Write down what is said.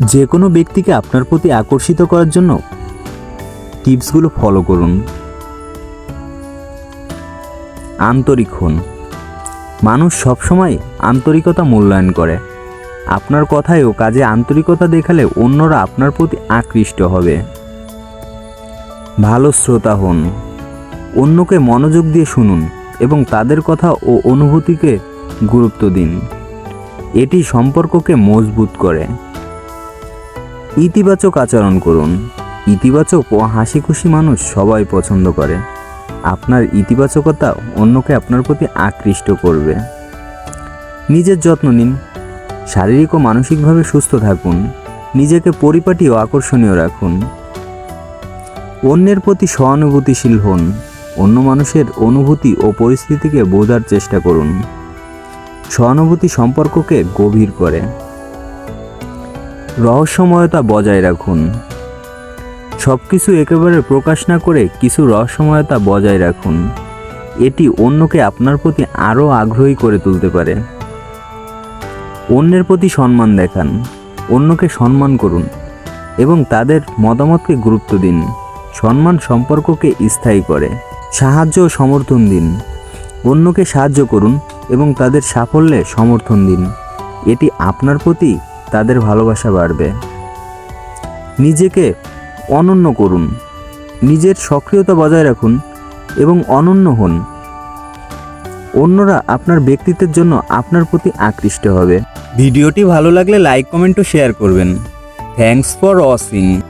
যে কোনো ব্যক্তিকে আপনার প্রতি আকর্ষিত করার জন্য টিপসগুলো ফলো করুন। আন্তরিক হন। মানুষ সবসময় আন্তরিকতা মূল্যায়ন করে। আপনার কথায় ও কাজে আন্তরিকতা দেখালে অন্যরা আপনার প্রতি আকৃষ্ট হবে। ভালো শ্রোতা হন। অন্যকে মনোযোগ দিয়ে শুনুন এবং তাদের কথা ও অনুভূতিকে গুরুত্ব দিন। এটি সম্পর্ককে মজবুত করে। ইতিবাচক আচরণ করুন। ইতিবাচক ও হাসি খুশি মানুষ সবাই পছন্দ করে। আপনার ইতিবাচকতা অন্যকে আপনার প্রতি আকৃষ্ট করবে। নিজের যত্ন নিন। শারীরিক ও মানসিকভাবে সুস্থ থাকুন। নিজেকে পরিপাটি ও আকর্ষণীয় রাখুন। অন্যের প্রতি সহানুভূতিশীল হন। অন্য মানুষের অনুভূতি ও পরিস্থিতিকে বোঝার চেষ্টা করুন। সহানুভূতি সম্পর্ককে গভীর করে। রহস্যময়তা বজায় রাখুন। সব কিছু একেবারে প্রকাশ না করে কিছু রহস্যময়তা বজায় রাখুন। এটি অন্যকে আপনার প্রতি আরও আগ্রহী করে তুলতে পারে। অন্যের প্রতি সম্মান দেখান, অন্যকে সম্মান করুন এবং তাদের মতামতকে গুরুত্ব দিন। সম্মান সম্পর্ককে স্থায়ী করে, সাহায্য ও সমর্থন দিন, অন্যকে সাহায্য করুন এবং তাদের সাফল্যে সমর্থন দিন। এটি আপনার প্রতি তাদের ভালোবাসা বাড়বে। নিজেকে অনন্য করুন। নিজের সক্রিয়তা বজায় রাখুন এবং অনন্য হন। অন্যরা আপনার ব্যক্তিত্বের জন্য আপনার প্রতি আকৃষ্ট হবে। ভিডিওটি ভালো লাগলে লাইক, কমেন্ট ও শেয়ার করবেন। Thanks for watching.